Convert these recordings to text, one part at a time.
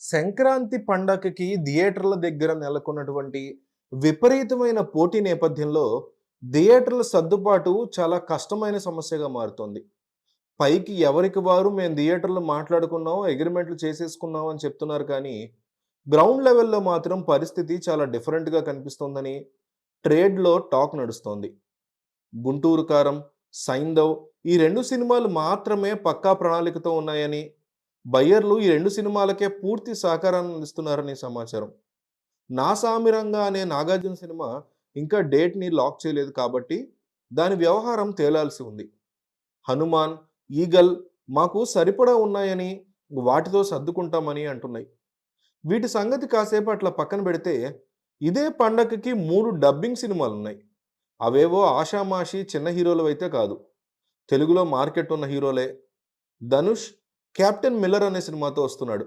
సంక్రాంతి పండగకి థియేటర్ల దగ్గర నెలకొన్నటువంటి విపరీతమైన పోటీ నేపథ్యంలో థియేటర్ల సర్దుబాటు చాలా కష్టమైన సమస్యగా మారుతోంది. పైకి ఎవరికి వారు మేము థియేటర్లు మాట్లాడుకున్నాం అగ్రిమెంట్లు చేసేసుకున్నాం అని చెప్తున్నారు కానీ గ్రౌండ్ లెవెల్లో మాత్రం పరిస్థితి చాలా డిఫరెంట్గా కనిపిస్తోందని ట్రేడ్లో టాక్ నడుస్తోంది. గుంటూరు కారం సైందవ్ ఈ రెండు సినిమాలు మాత్రమే పక్కా ప్రణాళికతో ఉన్నాయని బయ్యర్లు ఈ రెండు సినిమాలకే పూర్తి సహకారాన్ని అందిస్తున్నారని సమాచారం. నా సామిరంగా అనే నాగార్జున సినిమా ఇంకా డేట్ని లాక్ చేయలేదు కాబట్టి దాని వ్యవహారం తేలాల్సి ఉంది. హనుమాన్ ఈగల్ మాకు సరిపడా ఉన్నాయని వాటితో సర్దుకుంటామని అంటున్నాయి. వీటి సంగతి కాసేపు అట్లా పక్కన పెడితే ఇదే పండగకి మూడు డబ్బింగ్ సినిమాలు ఉన్నాయి అవేవో ఆషామాషి చిన్న హీరోలు అయితే కాదు. తెలుగులో మార్కెట్ ఉన్న హీరోలే. ధనుష్ కెప్టెన్ మిల్లర్ అనే సినిమాతో వస్తున్నాడు.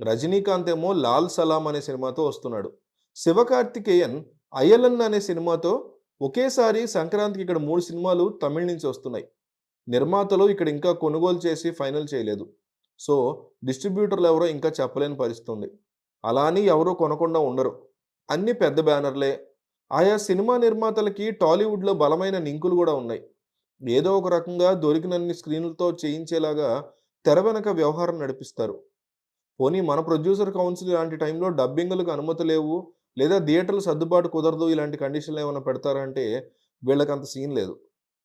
రజనీకాంత్ ఏమో లాల్ సలాం అనే సినిమాతో వస్తున్నాడు. శివకార్తికేయన్ అయలన్ అనే సినిమాతో ఒకేసారి సంక్రాంతికి ఇక్కడ మూడు సినిమాలు తమిళ నుంచి వస్తున్నాయి. నిర్మాతలు ఇక్కడ ఇంకా కొనుగోలు చేసి ఫైనల్ చేయలేదు. సో డిస్ట్రిబ్యూటర్లు ఎవరో ఇంకా చెప్పలేని పరిస్థితి ఉంది అలా అని ఎవరో కొనకుండా ఉండరు. అన్ని పెద్ద బ్యానర్లే. ఆయా సినిమా నిర్మాతలకి టాలీవుడ్లో బలమైన లింకులు కూడా ఉన్నాయి. ఏదో ఒక రకంగా దొరికినన్ని స్క్రీన్లతో చేయించేలాగా తెర వెనక వ్యవహారం నడిపిస్తారు. పోనీ మన ప్రొడ్యూసర్ కౌన్సిల్ ఇలాంటి టైంలో డబ్బింగ్లకు అనుమతి లేవు లేదా థియేటర్లు సర్దుబాటు కుదరదు ఇలాంటి కండిషన్లు ఏమైనా పెడతారంటే వీళ్ళకి అంత సీన్ లేదు.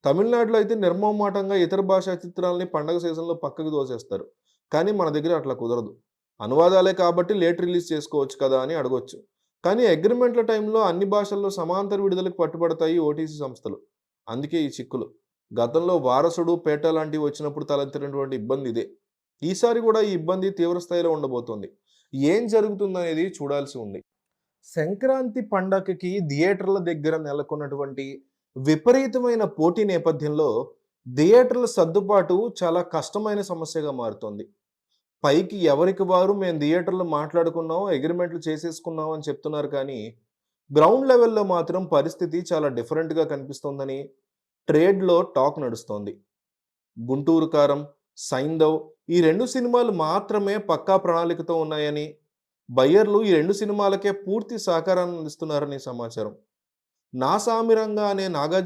తమిళనాడులో అయితే నిర్మమాటంగా ఇతర భాషా చిత్రాలని పండగ సీజన్లో పక్కకు దోసేస్తారు కానీ మన దగ్గర అట్లా కుదరదు. అనువాదాలే కాబట్టి లేట్ రిలీజ్ చేసుకోవచ్చు కదా అని అడగొచ్చు. కానీ అగ్రిమెంట్ల టైంలో అన్ని భాషల్లో సమాంతర విడుదలకు పట్టుబడతాయి ఓటీసీ సంస్థలు. అందుకే ఈ చిక్కులు. గతంలో వారసుడు పేట లాంటివి వచ్చినప్పుడు తలెత్తినటువంటి ఇబ్బంది ఇదే. ఈసారి కూడా ఈ ఇబ్బంది తీవ్రస్థాయిలో ఉండబోతుంది ఉండబోతోంది. ఏం జరుగుతుందనేది చూడాల్సి ఉంది. సంక్రాంతి పండగకి థియేటర్ల దగ్గర నెలకొన్నటువంటి విపరీతమైన పోటీ నేపథ్యంలో థియేటర్ల సర్దుబాటు చాలా కష్టమైన సమస్యగా మారుతోంది. పైకి ఎవరికి వారు మేము థియేటర్లు మాట్లాడుకున్నాం అగ్రిమెంట్లు చేసేసుకున్నాం అని చెప్తున్నారు కానీ గ్రౌండ్ లెవెల్లో మాత్రం పరిస్థితి చాలా డిఫరెంట్గా కనిపిస్తోందని ట్రేడ్లో టాక్ నడుస్తోంది. గుంటూరు కారం సైందవ్ ఈ రెండు సినిమాలు మాత్రమే పక్కా ప్రణాళికతో ఉన్నాయని బయ్యర్లు ఈ రెండు సినిమాలకే పూర్తి సహకారాన్ని అందిస్తున్నారని సమాచారం. నా సామిరంగా అనే నాగార్జున